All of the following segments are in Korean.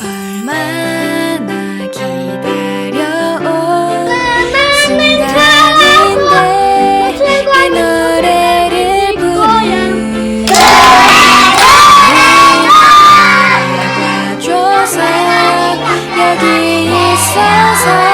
얼마나 такие слезы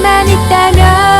나만 있다면